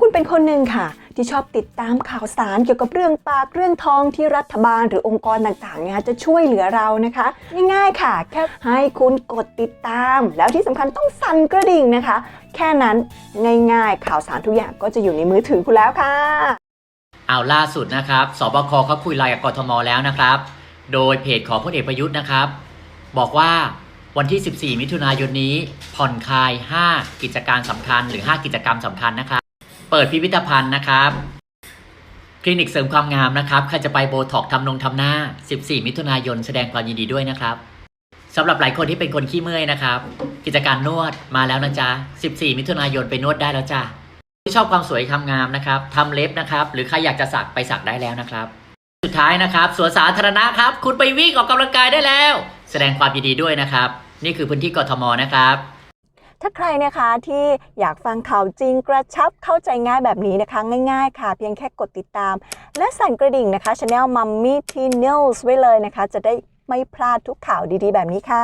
คุณเป็นคนหนึ่งค่ะ ที่ชอบติดตามข่าวสารเกี่ยวกับเรื่องปากเรื่องทองที่รัฐบาลหรือองค์กรต่างๆเนี่ยจะช่วยเหลือเรานะคะ ง่ายๆค่ะ แค่ให้คุณกดติดตาม แล้วที่สำคัญต้องสั่นกระดิ่งนะคะ แค่นั้นง่ายๆ ข่าวสารทุกอย่างก็จะอยู่ในมือถือคุณแล้วค่ะ เอาล่าสุดนะครับสบคเขาคุยไลน์กับกทมแล้วนะครับ โดยเพจของพลเอกประยุทธ์นะครับ บอกว่าวันที่ 14 มิถุนายนนี้ผ่อนคลาย 5 กิจการสำคัญหรือ 5 กิจกรรมสำคัญนะครับ เปิดพิพิธภัณฑ์นะครับ คลินิกเสริมความงามนะครับใครจะไปโบท็อกทำนงทำหน้า 14 มิถุนายน แสดงความยินดีด้วยนะครับสำหรับหลายคนที่เป็นคนขี้เมื่อยนะครับ กิจการนวดมาแล้วนะจ๊ะ 14 มิถุนายนไปนวดได้แล้วจ้าที่ชอบความสวยความงามนะครับทำเล็บนะครับ หรือใครอยากจะสักไปสักได้แล้วนะครับ สุดท้ายนะครับสวนสาธารณะครับ คุณไปวิ่งออกกำลังกายได้แล้ว แสดงความยินดีด้วยนะครับ นี่คือพื้นที่กทมนะครับ ถ้าใครนะคะที่อยากฟังข่าวจริงกระชับเข้าใจง่ายแบบนี้นะคะ ง่ายๆ ค่ะ เพียงแค่กดติดตาม และสั่นกระดิ่งนะคะช anel Mummy T News ไว้เลยนะคะ จะได้ไม่พลาดทุกข่าวดีๆ แบบนี้ค่ะ